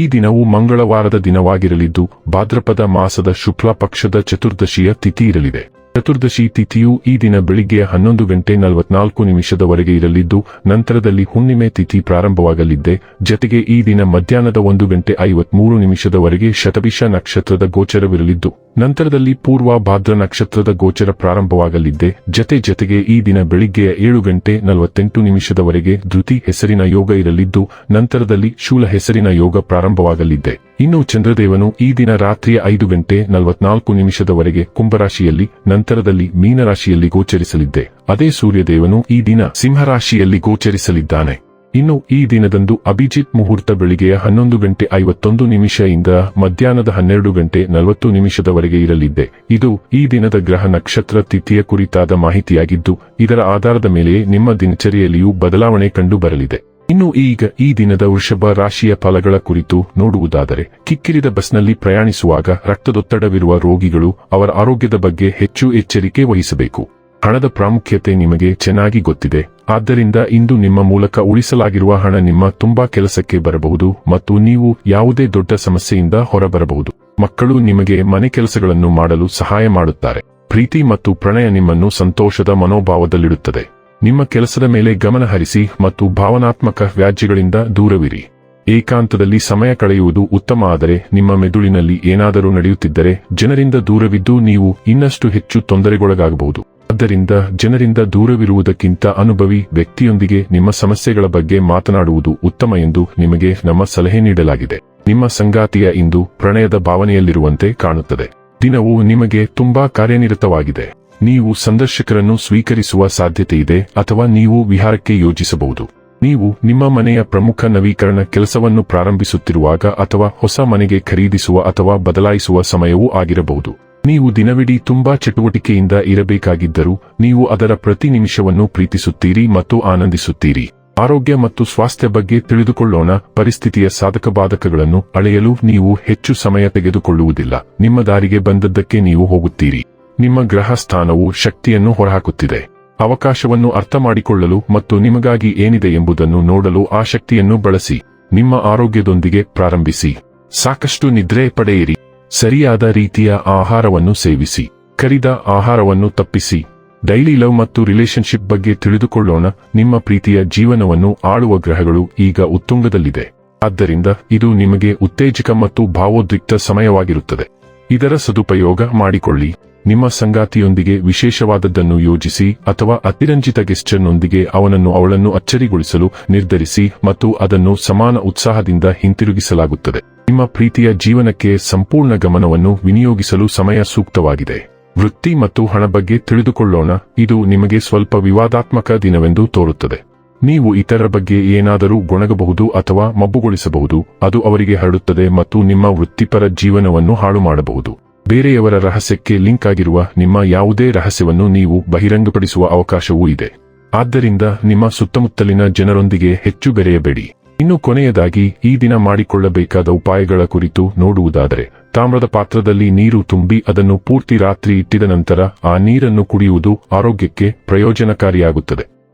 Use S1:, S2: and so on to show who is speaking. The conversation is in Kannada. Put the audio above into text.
S1: ಈ ದಿನವು ಮಂಗಳವಾರದ ದಿನವಾಗಿರಲಿದ್ದು ಭಾದ್ರಪದ ಮಾಸದ ಶುಕ್ಲ ಪಕ್ಷದ ಚತುರ್ದಶಿಯ ತಿಥಿ ಇರಲಿದೆ. ಚತುರ್ದಶಿ ತಿಥಿಯು ಈ ದಿನ ಬೆಳಿಗ್ಗೆ ಹನ್ನೊಂದು ಗಂಟೆ ನಲವತ್ನಾಲ್ಕು ನಿಮಿಷದವರೆಗೆ ಇರಲಿದ್ದು, ನಂತರದಲ್ಲಿ ಹುಣ್ಣಿಮೆ ತಿಥಿ ಪ್ರಾರಂಭವಾಗಲಿದ್ದೆ. ಜತೆಗೆ ಈ ದಿನ ಮಧ್ಯಾಹ್ನದ ಒಂದು ಗಂಟೆ ಐವತ್ಮೂರು ನಿಮಿಷದವರೆಗೆ ಶತಭಿಷ ನಕ್ಷತ್ರದ ಗೋಚರವಿರಲಿದ್ದು, ನಂತರದಲ್ಲಿ ಪೂರ್ವ ಭಾದ್ರ ನಕ್ಷತ್ರದ ಗೋಚರ ಪ್ರಾರಂಭವಾಗಲಿದ್ದೆ. ಜತೆ ಜತೆಗೆ ಈ ದಿನ ಬೆಳಿಗ್ಗೆಯ ಏಳು ಗಂಟೆ ನಲವತ್ತೆಂಟು ನಿಮಿಷದವರೆಗೆ ಧೃತಿ ಹೆಸರಿನ ಯೋಗ ಇರಲಿದ್ದು, ನಂತರದಲ್ಲಿ ಶೂಲ ಹೆಸರಿನ ಯೋಗ ಪ್ರಾರಂಭವಾಗಲಿದ್ದೆ. ಇನ್ನು ಚಂದ್ರದೇವನು ಈ ದಿನ ರಾತ್ರಿಯ ಐದು ಗಂಟೆ ನಲವತ್ನಾಲ್ಕು ನಿಮಿಷದವರೆಗೆ ಕುಂಭರಾಶಿಯಲ್ಲಿ, ನಂತರದಲ್ಲಿ ಮೀನರಾಶಿಯಲ್ಲಿ ಗೋಚರಿಸಲಿದ್ದೆ. ಅದೇ ಸೂರ್ಯದೇವನು ಈ ದಿನ ಸಿಂಹರಾಶಿಯಲ್ಲಿ ಗೋಚರಿಸಲಿದ್ದಾನೆ. ಇನ್ನು ಈ ದಿನದಂದು ಅಭಿಜಿತ್ ಮುಹೂರ್ತ ಬೆಳಿಗ್ಗೆಯ ಹನ್ನೊಂದು ಗಂಟೆ ಐವತ್ತೊಂದು ನಿಮಿಷದಿಂದ ಮಧ್ಯಾಹ್ನದ ಹನ್ನೆರಡು ಗಂಟೆ ನಲವತ್ತು ನಿಮಿಷದವರೆಗೆ ಇರಲಿದ್ದೆ. ಇದು ಈ ದಿನದ ಗ್ರಹ ನಕ್ಷತ್ರ ತಿಥಿಯ ಕುರಿತಾದ ಮಾಹಿತಿಯಾಗಿದ್ದು, ಇದರ ಆಧಾರದ ಮೇಲೆ ನಿಮ್ಮ ದಿನಚರಿಯಲ್ಲಿಯೂ ಬದಲಾವಣೆ ಕಂಡು ಬರಲಿದೆ ಇನ್ನು ಈಗ ಈ ದಿನದ ವೃಷಭ ರಾಶಿಯ ಫಲಗಳ ಕುರಿತು ನೋಡುವುದಾದರೆ, ಕಿಕ್ಕಿರಿದ ಬಸ್ನಲ್ಲಿ ಪ್ರಯಾಣಿಸುವಾಗ ರಕ್ತದೊತ್ತಡವಿರುವ ರೋಗಿಗಳು ಅವರ ಆರೋಗ್ಯದ ಬಗ್ಗೆ ಹೆಚ್ಚು ಎಚ್ಚರಿಕೆ ವಹಿಸಬೇಕು. ಹಣದ ಪ್ರಾಮುಖ್ಯತೆ ನಿಮಗೆ ಚೆನ್ನಾಗಿ ಗೊತ್ತಿದೆ. ಆದ್ದರಿಂದ ಇಂದು ನಿಮ್ಮ ಮೂಲಕ ಉಳಿಸಲಾಗಿರುವ ಹಣ ನಿಮ್ಮ ತುಂಬಾ ಕೆಲಸಕ್ಕೆ ಬರಬಹುದು ಮತ್ತು ನೀವು ಯಾವುದೇ ದೊಡ್ಡ ಸಮಸ್ಯೆಯಿಂದ ಹೊರಬರಬಹುದು. ಮಕ್ಕಳು ನಿಮಗೆ ಮನೆ ಕೆಲಸಗಳನ್ನು ಮಾಡಲು ಸಹಾಯ ಮಾಡುತ್ತಾರೆ. ಪ್ರೀತಿ ಮತ್ತು ಪ್ರಣಯ ನಿಮ್ಮನ್ನು ಸಂತೋಷದ ಮನೋಭಾವದಲ್ಲಿಡುತ್ತದೆ. ನಿಮ್ಮ ಕೆಲಸದ ಮೇಲೆ ಗಮನ ಹರಿಸಿ ಮತ್ತು ಭಾವನಾತ್ಮಕ ವ್ಯಾಜ್ಯಗಳಿಂದ ದೂರವಿರಿ. ಏಕಾಂತದಲ್ಲಿ ಸಮಯ ಕಳೆಯುವುದು ಉತ್ತಮ, ಆದರೆ ನಿಮ್ಮ ಮೆದುಳಿನಲ್ಲಿ ಏನಾದರೂ ನಡೆಯುತ್ತಿದ್ದರೆ ಜನರಿಂದ ದೂರವಿದ್ದು ನೀವು ಇನ್ನಷ್ಟು ಹೆಚ್ಚು ತೊಂದರೆಗೊಳಗಾಗಬಹುದು. ಆದ್ದರಿಂದ ಜನರಿಂದ ದೂರವಿರುವುದಕ್ಕಿಂತ ಅನುಭವಿ ವ್ಯಕ್ತಿಯೊಂದಿಗೆ ನಿಮ್ಮ ಸಮಸ್ಯೆಗಳ ಬಗ್ಗೆ ಮಾತನಾಡುವುದು ಉತ್ತಮ ಎಂದು ನಿಮಗೆ ನಮ್ಮ ಸಲಹೆ ನೀಡಲಾಗಿದೆ. ನಿಮ್ಮ ಸಂಗಾತಿಯ ಇಂದು ಪ್ರಣಯದ ಭಾವನೆಯಲ್ಲಿರುವಂತೆ ಕಾಣುತ್ತದೆ. ದಿನವು ನಿಮಗೆ ತುಂಬಾ ಕಾರ್ಯನಿರತವಾಗಿದೆ. ನೀವು ಸಂದರ್ಶಕರನ್ನು ಸ್ವೀಕರಿಸುವ ಸಾಧ್ಯತೆಯಿದೆ ಅಥವಾ ನೀವು ವಿಹಾರಕ್ಕೆ ಯೋಜಿಸಬಹುದು. ನೀವು ನಿಮ್ಮ ಮನೆಯ ಪ್ರಮುಖ ನವೀಕರಣ ಕೆಲಸವನ್ನು ಪ್ರಾರಂಭಿಸುತ್ತಿರುವಾಗ ಅಥವಾ ಹೊಸ ಮನೆಗೆ ಖರೀದಿಸುವ ಅಥವಾ ಬದಲಾಯಿಸುವ ಸಮಯವೂ ಆಗಿರಬಹುದು. ನೀವು ದಿನವಿಡೀ ತುಂಬಾ ಚಟುವಟಿಕೆಯಿಂದ ಇರಬೇಕಾಗಿದ್ದರೂ, ನೀವು ಅದರ ಪ್ರತಿ ನಿಮಿಷವನ್ನು ಪ್ರೀತಿಸುತ್ತೀರಿ ಮತ್ತು ಆನಂದಿಸುತ್ತೀರಿ. ಆರೋಗ್ಯ ಮತ್ತು ಸ್ವಾಸ್ಥ್ಯ ಬಗ್ಗೆ ತಿಳಿದುಕೊಳ್ಳೋಣ. ಪರಿಸ್ಥಿತಿಯ ಸಾಧಕ ಬಾಧಕಗಳನ್ನು ಅಳೆಯಲು ನೀವು ಹೆಚ್ಚು ಸಮಯ ತೆಗೆದುಕೊಳ್ಳುವುದಿಲ್ಲ. ನಿಮ್ಮ ದಾರಿಗೆ ಬಂದದ್ದಕ್ಕೆ ನೀವು ಹೋಗುತ್ತೀರಿ. ನಿಮ್ಮ ಗ್ರಹ ಸ್ಥಾನವು ಶಕ್ತಿಯನ್ನು ಹೊರಹಾಕುತ್ತಿದೆ. ಅವಕಾಶವನ್ನು ಅರ್ಥ ಮಾಡಿಕೊಳ್ಳಲು ಮತ್ತು ನಿಮಗಾಗಿ ಏನಿದೆ ಎಂಬುದನ್ನು ನೋಡಲು ಆ ಶಕ್ತಿಯನ್ನು ಬಳಸಿ, ನಿಮ್ಮ ಆರೋಗ್ಯದೊಂದಿಗೆ ಪ್ರಾರಂಭಿಸಿ. ಸಾಕಷ್ಟು ನಿದ್ರೆ ಪಡೆಯಿರಿ. ಸರಿಯಾದ ರೀತಿಯ ಆಹಾರವನ್ನು ಸೇವಿಸಿ. ಕರಿದ ಆಹಾರವನ್ನು ತಪ್ಪಿಸಿ. ಡೈಲಿ ಲವ್ ಮತ್ತು ರಿಲೇಶನ್ಶಿಪ್ ಬಗ್ಗೆ ತಿಳಿದುಕೊಳ್ಳೋಣ. ನಿಮ್ಮ ಪ್ರೀತಿಯ ಜೀವನವನ್ನು ಆಳುವ ಗ್ರಹಗಳು ಈಗ ಉತ್ತುಂಗದಲ್ಲಿದೆ. ಆದ್ದರಿಂದ ಇದು ನಿಮಗೆ ಉತ್ತೇಜಕ ಮತ್ತು ಭಾವೋದ್ರಿಕ್ತ ಸಮಯವಾಗಿರುತ್ತದೆ. ಇದರ ಸದುಪಯೋಗ ಮಾಡಿಕೊಳ್ಳಿ. ನಿಮ್ಮ ಸಂಗಾತಿಯೊಂದಿಗೆ ವಿಶೇಷವಾದದ್ದನ್ನು ಯೋಜಿಸಿ ಅಥವಾ ಅತಿರಂಜಿತ ಗೆಸ್ಟರ್ನೊಂದಿಗೆ ಅವನನ್ನು ಅವಳನ್ನು ಅಚ್ಚರಿಗೊಳಿಸಲು ನಿರ್ಧರಿಸಿ ಮತ್ತು ಅದನ್ನು ಸಮಾನ ಉತ್ಸಾಹದಿಂದ ಹಿಂತಿರುಗಿಸಲಾಗುತ್ತದೆ. ನಿಮ್ಮ ಪ್ರೀತಿಯ ಜೀವನಕ್ಕೆ ಸಂಪೂರ್ಣ ಗಮನವನ್ನು ವಿನಿಯೋಗಿಸಲು ಸಮಯ ಸೂಕ್ತವಾಗಿದೆ. ವೃತ್ತಿ ಮತ್ತು ಹಣ ಬಗ್ಗೆ ತಿಳಿದುಕೊಳ್ಳೋಣ. ಇದು ನಿಮಗೆ ಸ್ವಲ್ಪ ವಿವಾದಾತ್ಮಕ ದಿನವೆಂದು ತೋರುತ್ತದೆ. ನೀವು ಇತರರ ಬಗ್ಗೆ ಏನಾದರೂ ಗೊಣಗಬಹುದು ಅಥವಾ ಮಬ್ಬುಗೊಳಿಸಬಹುದು, ಅದು ಅವರಿಗೆ ಹರಡುತ್ತದೆ ಮತ್ತು ನಿಮ್ಮ ವೃತ್ತಿಪರ ಜೀವನವನ್ನು ಹಾಳು ಮಾಡಬಹುದು ಬೇರೆಯವರ ರಹಸ್ಯಕ್ಕೆ ಲಿಂಕ್ ಆಗಿರುವ ನಿಮ್ಮ ಯಾವುದೇ ರಹಸ್ಯವನ್ನು ನೀವು ಬಹಿರಂಗಪಡಿಸುವ ಅವಕಾಶವೂ ಇದೆ. ಆದ್ದರಿಂದ ನಿಮ್ಮ ಸುತ್ತಮುತ್ತಲಿನ ಜನರೊಂದಿಗೆ ಹೆಚ್ಚು ಬೆರೆಯಬೇಡಿ. ಇನ್ನು ಕೊನೆಯದಾಗಿ, ಈ ದಿನ ಮಾಡಿಕೊಳ್ಳಬೇಕಾದ ಉಪಾಯಗಳ ಕುರಿತು ನೋಡುವುದಾದರೆ, ತಾಮ್ರದ ಪಾತ್ರದಲ್ಲಿ ನೀರು ತುಂಬಿ ಅದನ್ನು ಪೂರ್ತಿ ರಾತ್ರಿ ಇಟ್ಟಿದ ನಂತರ ಆ ನೀರನ್ನು ಕುಡಿಯುವುದು ಆರೋಗ್ಯಕ್ಕೆ ಪ್ರಯೋಜನಕಾರಿಯಾಗುತ್ತದೆ.